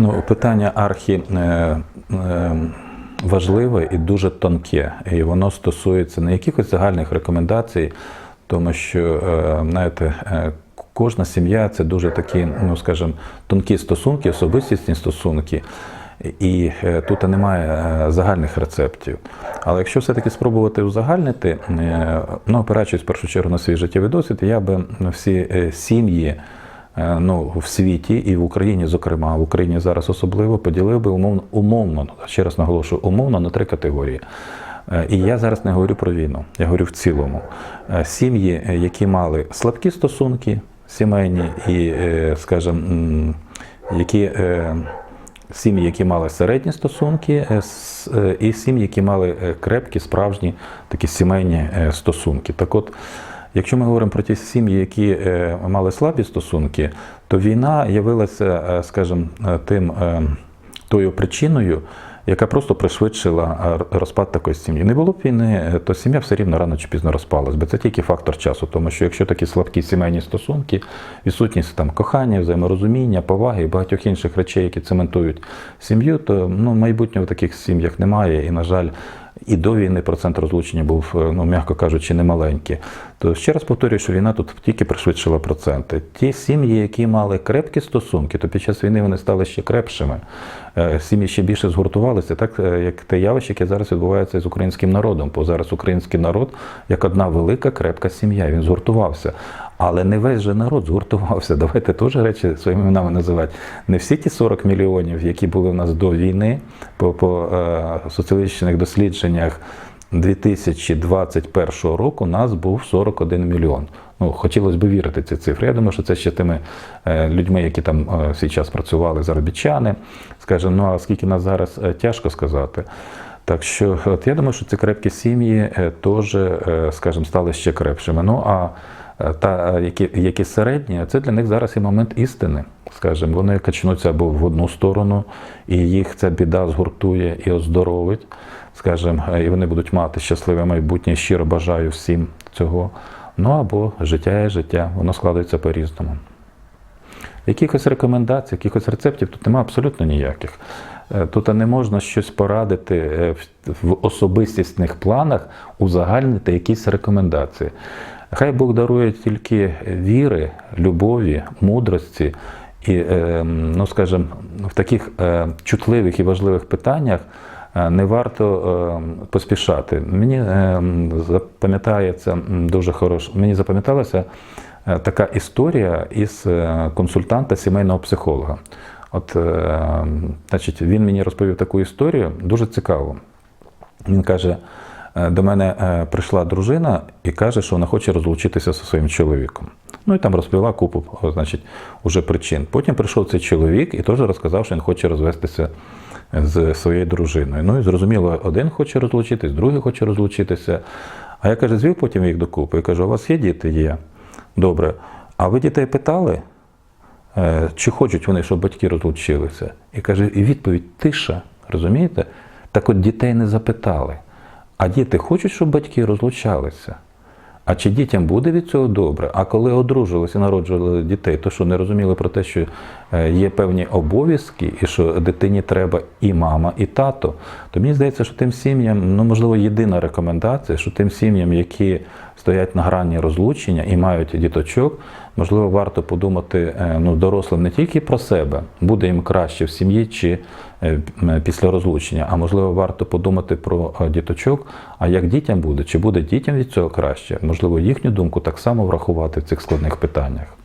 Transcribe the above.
Ну, питання архі е, е, важливе і дуже тонке, і воно стосується не якихось загальних рекомендацій, тому що, е, знаєте, кожна сім'я це дуже такі, ну скажімо, тонкі стосунки, особистісні стосунки. І тут немає загальних рецептів. Але якщо все-таки спробувати узагальнити, ну, опираючись в першу чергу на свій життєвий досвід, я би всі сім'ї ну, в світі і в Україні, зокрема, в Україні зараз особливо поділив би умовно, умовно, ще раз наголошую, умовно на три категорії. Е, І я зараз не говорю про війну, я говорю в цілому. Е, Сім'ї, е, які мали слабкі стосунки сімейні, і, е, скажімо, які е, сім'ї, які мали середні стосунки, е, е, і сім'ї, які мали е, крепкі, справжні такі сімейні е, стосунки. Так от, якщо ми говоримо про ті сім'ї, які е, мали слабі стосунки, то війна явилася, е, скажімо, е, тим тою причиною, яка просто пришвидшила розпад такої сім'ї. Не було б війни, то сім'я все рівно рано чи пізно розпалась, бо це тільки фактор часу. Тому що якщо такі слабкі сімейні стосунки, відсутність там кохання, взаєморозуміння, поваги і багатьох інших речей, які цементують сім'ю, то ну майбутнього в таких сім'ях немає. І, на жаль, і до війни процент розлучення був, ну м'яко кажучи, немаленький. То ще раз повторюю, що війна тут тільки пришвидшила проценти. Ті сім'ї, які мали крепкі стосунки, то під час війни вони стали ще крепшими. Е, Сім'ї ще більше згуртувалися, так е, як те явище, яке зараз відбувається з українським народом. Бо зараз український народ як одна велика крепка сім'я. Він згуртувався. Але не весь же народ згуртувався. Давайте теж речі своїми іменами називати. Не всі ті 40 мільйонів, які були в нас до війни, по, по е, соціологічних дослідженнях 2021 року нас був 41 мільйон. Ну, хотілося б вірити ці цифри. Я думаю, що це ще тими е, людьми, які там е, свій час працювали, заробітчани. Скажемо, ну а скільки нас зараз е, тяжко сказати. Так що, от я думаю, що ці крепкі сім'ї теж, скажімо, стали ще крепшими. Ну а та, які, які середні, це для них зараз і момент істини. Скажімо, вони качнуться або в одну сторону, і їх ця біда згуртує і оздоровить. Скажімо, е, і вони будуть мати щасливе майбутнє. Щиро бажаю всім цього. Ну або життя є життя, воно складається по-різному. Якихось рекомендацій, якихось рецептів тут немає абсолютно ніяких. Е, Тут не можна щось порадити е, в- особистісних планах, узагальнити якісь рекомендації. Хай Бог дарує тільки віри, любові, мудрості і, е, ну скажімо, в таких чутливих і важливих питаннях не варто е, поспішати. Мені е, запам'ятається дуже хорош, мені запам'яталася е, така історія із е, консультанта сімейного психолога. От, е, значить, він мені розповів таку історію, дуже цікаву. Він каже: е, до мене е, прийшла дружина і каже, що вона хоче розлучитися зі своїм чоловіком. Ну і там розповіла купу, значить, уже причин. Потім прийшов цей чоловік і теж розказав, що він хоче розвестися з своєю дружиною. Ну і зрозуміло, один хоче розлучитись, другий хоче розлучитися. А я каже, звів потім їх докупи і кажу, у вас є діти? Є. Добре. А ви дітей питали? Е, Чи хочуть вони, щоб батьки розлучилися? І каже, і відповідь тиша, розумієте? Так от дітей не запитали. А діти хочуть, щоб батьки розлучалися. А чи дітям буде від цього добре? А коли одружилися і народжували дітей, то що не розуміли про те, що е, є певні обов'язки, і що дитині треба і мама, і тато, то мені здається, що тим сім'ям, ну можливо, єдина рекомендація, що тим сім'ям, які стоять на грані розлучення і мають діточок, можливо, варто подумати е, ну, дорослим не тільки про себе, буде їм краще в сім'ї чи е, після розлучення, а можливо, варто подумати про е, діточок, а як дітям буде, чи буде дітям від цього краще, можливо, їхню думку так само врахувати в цих складних питаннях.